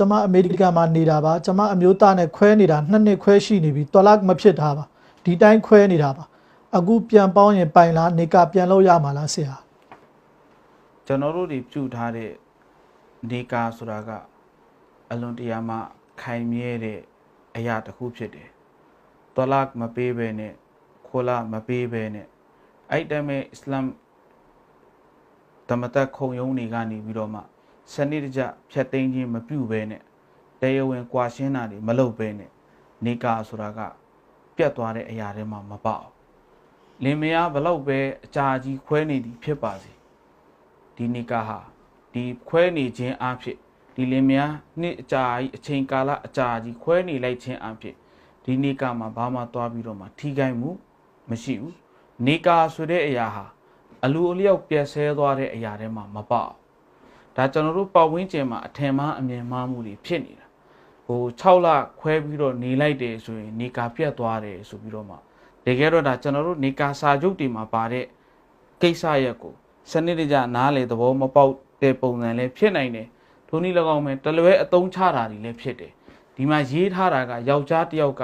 ကျမအမေရိကန်မှာနေတာပါကျမအမျိုးသားနဲ့ခွဲနေတာနှစ်နှစ်ခွဲရှိနေပြီတော်လာမဖြစ်တာပါဒီတိုင်းခွဲနေတာပါအခုပြန်ပေါင်းရင်ပိုင်လားနေကပြန်လို့ရမှာလားဆရာကျွန်တော်တို့တွေပြုထားတဲ့နေကာဆိုတာကအလွန်တရာမှခိုင်မြဲတဲ့အရာတစ်ခုဖြစ်တယ်။တော်လာမပေးဘဲနဲ့ခိုလာမပေးဘဲနဲ့အဲ့တည်းမဲ့အစ္စလာမ်ဓမ္မတက်ခုံရုံးတွေကနေပြီးတော့မှ စနစ်တကျဖြတ်သိမ်းခြင်းမပြုဘဲနဲ့တရားဝင်ကွာရှင်းတာတွေမလုပ်ဘဲနဲ့နေကာဆိုတာက ပြတ်သွားတဲ့အရာတွေမှမပေါ့လင်မယားဘလောက်ပဲအကြာကြီးခွဲနေသည်ဖြစ်ပါစေဒီနိကာဟာဒီခွဲနေခြင်းအဖြစ်ဒီလင်မယားနှစ်အကြာကြီးအချိန်ကာလအကြာကြီးခွဲနေလိုက်ခြင်းအဖြစ်ဒီနိကာမှာဘာမှသွားပြီးတော့မှထိခိုက်မှုမရှိဘူးနိကာဆိုတဲ့အရာဟာအလူအလျောက်ပြက်ဆဲသွားတဲ့အရာတွေမှာမပေါ့ ဒါကျွန်တော်တို့ပတ်ဝန်းကျင်မှာအထင်မှားအမြင်မှားမှုတွေဖြစ်နေတာဟို6လခွဲပြီးတော့နေလိုက်တယ်ဆိုရင်နိကာပြတ်သွားတယ်ဆိုပြီးတော့မှတကယ်တော့ဒါကျွန်တော်တို့နိကာစာချုပ်တွေမှာပါတဲ့ကိစ္စရက်ကိုစနစ်တကျနားလေသဘောမပေါက်တဲ့ပုံစံလည်းဖြစ်နိုင်တယ်။ထိုနည်း၎င်းပဲတလွဲအတုံးချတာတွေလည်းဖြစ်တယ်။ဒီမှာရေးထားတာကယောက်ျားတစ်ယောက်က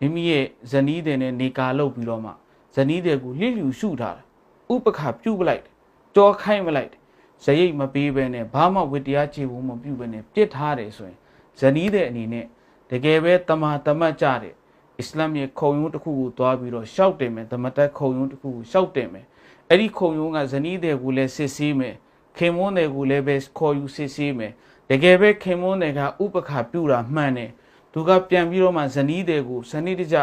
မိမိရဲ့ဇနီးတဲ့နဲ့နေကာလုပ်ပြီးတော့မှဇနီးတဲ့ကိုလျှလျူရှုထားတာ။ဥပခပြုတ်ပလိုက်တယ်။ကြောခိုင်းပလိုက်တယ်။ ဇရိတ်မပေးဘဲနဲ့ဘာမှဝတ္တရားခြေဖို့မပြုဘဲနဲ့ပြစ်ထားတယ်ဆိုရင်ဇနီးတဲ့အနေနဲ့တကယ်ပဲတမာတမတ်ကြတဲ့အစ္စလာမ်ရဲ့ခုံရုံးတစ်ခုကိုသွားပြီးတော့ရှောက်တင်မယ်ဓမ္မတက်ခုံရုံးတစ်ခုကိုရှောက်တင်မယ်အဲ့ဒီခုံရုံးကဇနီးတွေကိုလည်းစစ်ဆေးမယ်ခင်မွန်းတွေကိုလည်းပဲခေါ်ယူစစ်ဆေးမယ်တကယ်ပဲခင်မွန်းတွေကဥပခါပြူတာမှန်တယ်သူကပြန်ပြီးတော့မှဇနီးတွေကိုဇနီးတကြ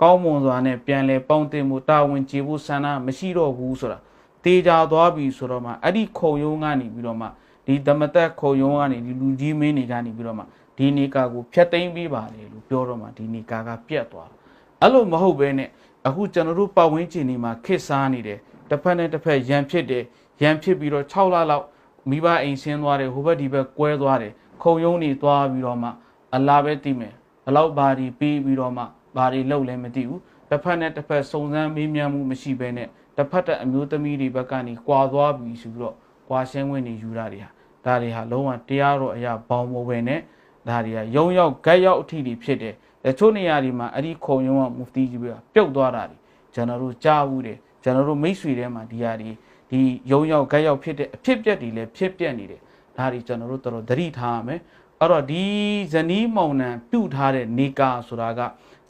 ကောင်းမွန်စွာနဲ့ပြန်လဲပေါင်းတင်မှုတာဝန်ကျေဖို့ဆန္ဒမရှိတော့ဘူးဆိုတာ တေချာသွားပြီဆိုတော့မှအဲ့ဒီခုံရုံးကနေပြီးတော့မှဒီဓမ္မတက်ခုံရုံးကနေဒီလူကြီးမင်းတွေကနေပြီးတော့မှဒီနေကာကိုဖျက်သိမ်းပေးပါလေလို့ပြောတော့မှဒီနေကာကပြတ်သွားတာအဲ့လိုမဟုတ်ဘဲနဲ့အခုကျွန်တော်တို့ပတ်ဝန်းကျင်ဒီမှာခစ်စားနေတယ်တစ်ဖက်နဲ့တစ်ဖက်ရန်ဖြစ်တယ်ရန်ဖြစ်ပြီးတော့6လလောက်မိဘအိမ်ဆင်းသွားတယ်ဟိုဘက်ဒီဘက်ကွဲသွားတယ်ခုံယုံနေသွားပြီးတော့မှအလားပဲသိမယ်ဘလောက်ဘာဒီပြီးပြီးတော့မှဘာတွေလောက်လဲမသိဘူး တစ်ဖက်နဲ့တစ်ဖက်စုံစမ်းမေးမြန်းမှုမရှိဘဲနဲ့တစ်ဖက်တဲ့အမျိုးသမီးတွေဘက်ကနေကွာသွားပြီဆိုပြီးတော့ကွာရှင်းဝင်နေယူတာတွေဟာဒါတွေဟာလုံးဝတရားတော်အရာဘောင်မဝယ်နဲ့ဒါတွေကယုံရောက်ဂက်ရောက်အထိတွေဖြစ်တယ်တချို့နေရာတွေမှာအဲ့ဒီခုံယုံကမူဖတီကြီးပဲပြုတ်သွားတာတွေကျွန်တော်တို့ကြားဘူးတယ်ကျွန်တော်တို့မိတ်ဆွေထဲမှာဒီဟာဒီဒီယုံရောက်ဂက်ရောက်ဖြစ်တဲ့အဖြစ်ပြက်တွေလည်းဖြစ်ပြက်နေတယ်ဒါတွေကျွန်တော်တို့တော်တော်သတိထားရမယ်အဲ့တော့ဒီဇနီးမောင်နှံပြုတ်ထားတဲ့နေကာဆိုတာက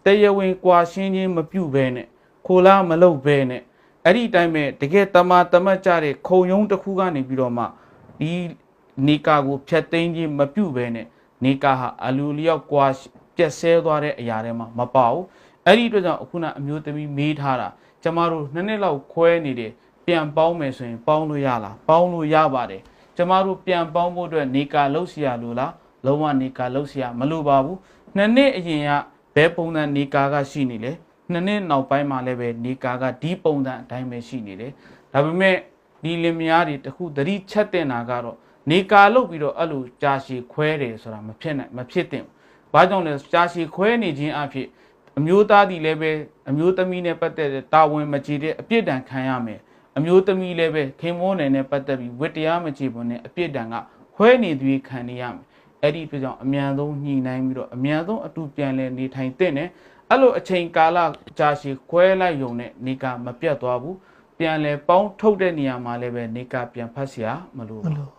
တရားဝင်ကွာရှင်းချင်းမပြုတ်ဘဲနဲ့ခိုလားမလုပ်ဘဲနဲ့အဲ့ဒီအတိုင်းပဲတကယ်တမာတမတ်ကြတဲ့ခုံယုံတစ်ခုကနေပြီးတော့မှဒီနေကာကိုဖျက်သိမ်းခြင်းမပြုတ်ဘဲနဲ့နေကာဟာအလူလျောက်ကွာပြက်ဆဲသွားတဲ့အရာတွေမှာမပါဘူးအဲ့ဒီအတွက်ကြောင့်အခုနအမျိုးသမီးမေးထားတာ ကျမတို့နှစ်နှစ်လောက်ခွဲနေတယ်ပြန်ပေါင်းမယ်ဆိုရင်ပေါင်းလို့ရလားပေါင်းလို့ရပါတယ်ကျမတို့ပြန်ပေါင်းဖို့အတွက်နေကာလှုပ်เสียလို့လားလုံးဝနေကာလှုပ်เสียမလိုပါဘူးနှစ်နှစ်အရင်က ဘယ်ပုံစံနေကာကရှိနေလဲနှစ်နှစ်နောက်ပိုင်းမှာလည်းပဲနေကာကဒီပုံစံအတိုင်းပဲရှိနေတယ်ဒါပေမဲ့ဒီလင်မယားတွေတခုသတိချက်တင်တာကတော့နေကာလှုပ်ပြီးတော့အဲ့လိုကြာရှည်ခွဲတယ်ဆိုတာမဖြစ်နိုင်မဖြစ်သင့်ဘူးဘာကြောင့်လဲကြာရှည်ခွဲနေခြင်းအဖြစ်အမျိုးသားဒီလည်းပဲအမျိုးသမီးနဲ့ပတ်သက်တဲ့တာဝန်မကျေတဲ့အပြစ်ဒဏ်ခံရမယ်အမျိုးသမီးလည်းပဲခင်မောနယ်နဲ့ပတ်သက်ပြီးဝတ္တရားမကျေပွန်တဲ့အပြစ်ဒဏ်ကခွဲနေသွေးခံနေရမယ် အဲ့ဒီအတွက်ကြောင့်အမြန်ဆုံးညှိနှိုင်းပြီးတော့အမြန်ဆုံးအတူပြန်လဲနေထိုင်တဲ့နဲ့အဲ့လိုအချိန်ကာလကြာရှည်ခွဲလိုက်ယုံနဲ့နေကမပြတ်သွားဘူးပြန်လဲပေါင်းထုတ်တဲ့နေရာမှာလည်းပဲနေကပြန်ဖတ်เสียမလို့ မ ပါ လို့